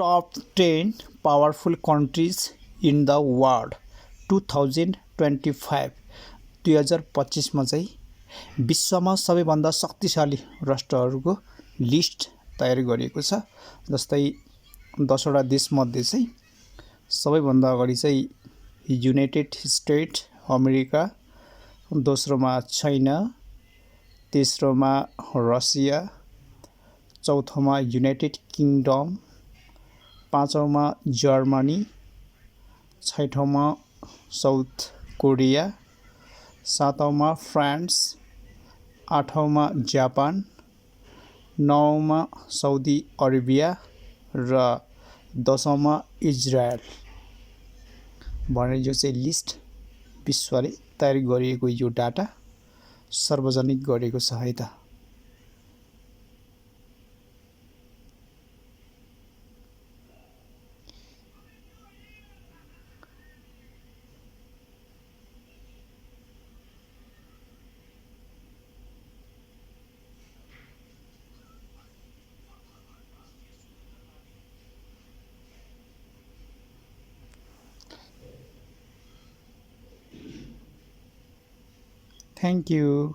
top 10 powerful countries in the world 2025 दुई हजार पच्चिसमा चाहिँ विश्वमा सबैभन्दा शक्तिशाली राष्ट्रहरूको लिस्ट तयार गरिएको छ जस्तै दसवटा देशमध्ये चाहिँ सबैभन्दा अगाडि चाहिँ युनाइटेड स्टेट अमेरिका दोस्रोमा चाइना तेस्रोमा रसिया चौथोमा युनाइटेड किङडम पाँचौँमा जर्मनी छैठौँमा साउथ कोरिया सातौँमा फ्रान्स आठौँमा जापान नौमा साउदी अरेबिया र दसौँमा इजरायल भनेर यो चाहिँ लिस्ट विश्वले तयार गरिएको यो डाटा सार्वजनिक गरेको छ Thank you.